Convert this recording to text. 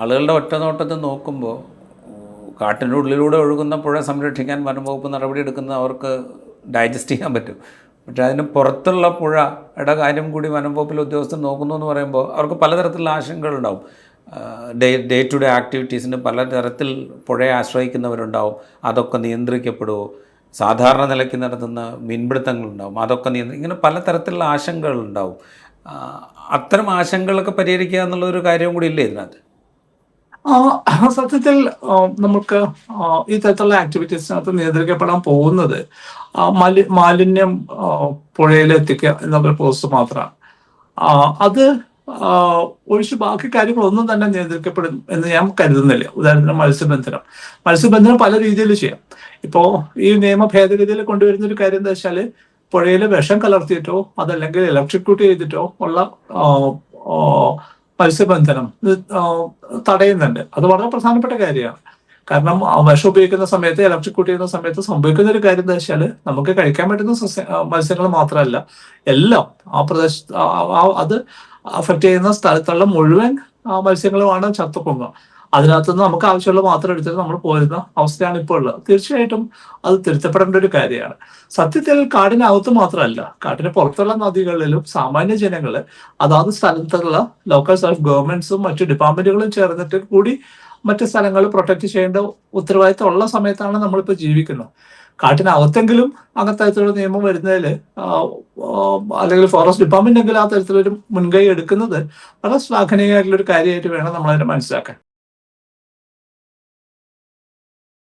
ആളുകളുടെ ഒറ്റനോട്ടത്തിൽ നോക്കുമ്പോൾ കാട്ടിന്റെ ഉള്ളിലൂടെ ഒഴുകുന്ന പുഴ സംരക്ഷിക്കാൻ വനംവകുപ്പ് നടപടിയെടുക്കുന്നത് അവർക്ക് ഡൈജസ്റ്റ് ചെയ്യാൻ പറ്റും. പക്ഷേ അതിന് പുറത്തുള്ള പുഴയുടെ കാര്യം കൂടി വനംവകുപ്പിലെ ഉദ്യോഗസ്ഥർ നോക്കുന്നു എന്ന് പറയുമ്പോൾ അവർക്ക് പലതരത്തിലുള്ള ആശങ്കകളുണ്ടാവും ഡേ ഡേ ടു ഡേ ആക്ടിവിറ്റീസിന് പലതരത്തിൽ പുഴയെ ആശ്രയിക്കുന്നവരുണ്ടാവും. അതൊക്കെ നിയന്ത്രിക്കപ്പെടുമോ സാധാരണ നിലയ്ക്ക് നടത്തുന്ന മീൻപിടുത്തങ്ങളുണ്ടാവും. അതൊക്കെ നിയന്ത്രി ഇങ്ങനെ പലതരത്തിലുള്ള ആശങ്കകളുണ്ടാവും അത്തരം ആശങ്കകളൊക്കെ പരിഹരിക്കുക എന്നുള്ളൊരു കാര്യവും കൂടി ഇല്ലേ ഇതിനകത്ത്? സത്യത്തിൽ നമുക്ക് ഈ തരത്തിലുള്ള ആക്ടിവിറ്റീസിനകത്ത് നിയന്ത്രിക്കപ്പെടാൻ പോകുന്നത് മലി മാലി മാലിന്യം പുഴയിലെത്തിക്കുക എന്നുള്ള പോസ്റ്റ് മാത്രമാണ്. അത് ഒഴിച്ച് ബാക്കി കാര്യങ്ങളൊന്നും തന്നെ നിയന്ത്രിക്കപ്പെടും എന്ന് ഞാൻ കരുതുന്നില്ല. ഉദാഹരണത്തിന് മത്സ്യബന്ധനം. മത്സ്യബന്ധനം പല രീതിയിൽ ചെയ്യാം. ഇപ്പോൾ ഈ നിയമ ഭേദഗതിയിൽ കൊണ്ടുവരുന്ന ഒരു കാര്യം എന്താ വെച്ചാൽ പുഴയിൽ വിഷം കലർത്തിയിട്ടോ അതല്ലെങ്കിൽ ഇലക്ട്രിക്യൂട്ട് ചെയ്തിട്ടോ ഉള്ള മത്സ്യബന്ധനം. ഇത് തടയുന്നുണ്ട്. അത് വളരെ പ്രധാനപ്പെട്ട കാര്യമാണ്. കാരണം വിഷം ഉപയോഗിക്കുന്ന സമയത്ത് ഇലക്ട്രിക്യൂട്ട് ചെയ്യുന്ന സമയത്ത് സംഭവിക്കുന്ന ഒരു കാര്യം എന്താ വെച്ചാൽ നമുക്ക് കഴിക്കാൻ പറ്റുന്ന സസ്യ മത്സ്യങ്ങൾ മാത്രമല്ല എല്ലാം ആ ആ- അത് അഫക്റ്റ് ചെയ്യുന്ന സ്ഥലത്തുള്ള മുഴുവൻ മത്സ്യങ്ങളുമാണ് മത്സ്യങ്ങളുമാണ് ചത്തുപ്പൊങ്ങുക അതിനകത്തുനിന്ന് നമുക്ക് ആവശ്യമുള്ള മാത്രം എടുത്തിട്ട് നമ്മൾ പോരുന്ന അവസ്ഥയാണ് ഇപ്പോൾ ഉള്ളത്. തീർച്ചയായിട്ടും അത് തിരുത്തപ്പെടേണ്ട ഒരു കാര്യമാണ്. സത്യത്തിൽ കാടിനകത്ത് മാത്രമല്ല കാട്ടിന് പുറത്തുള്ള നദികളിലും സാമാന്യ ജനങ്ങൾ അതാത് സ്ഥലത്തുള്ള ലോക്കൽ സെൽഫ് ഗവൺമെന്റ്സും മറ്റു ഡിപ്പാർട്ട്മെന്റുകളും ചേർന്നിട്ട് കൂടി മറ്റു സ്ഥലങ്ങൾ പ്രൊട്ടക്ട് ചെയ്യേണ്ട ഉത്തരവാദിത്തം ഉള്ള സമയത്താണ് നമ്മളിപ്പോൾ ജീവിക്കുന്നത്. കാട്ടിനകത്തെങ്കിലും അങ്ങനത്തെ തരത്തിലുള്ള നിയമം വരുന്നതിൽ അല്ലെങ്കിൽ ഫോറസ്റ്റ് ഡിപ്പാർട്ട്മെന്റ് എങ്കിലും ആ തരത്തിലൊരു മുൻകൈ എടുക്കുന്നത് വളരെ ശ്ലാഘനീയമായിട്ടുള്ള ഒരു കാര്യമായിട്ട് വേണം നമ്മളതിനെ മനസ്സിലാക്കാൻ.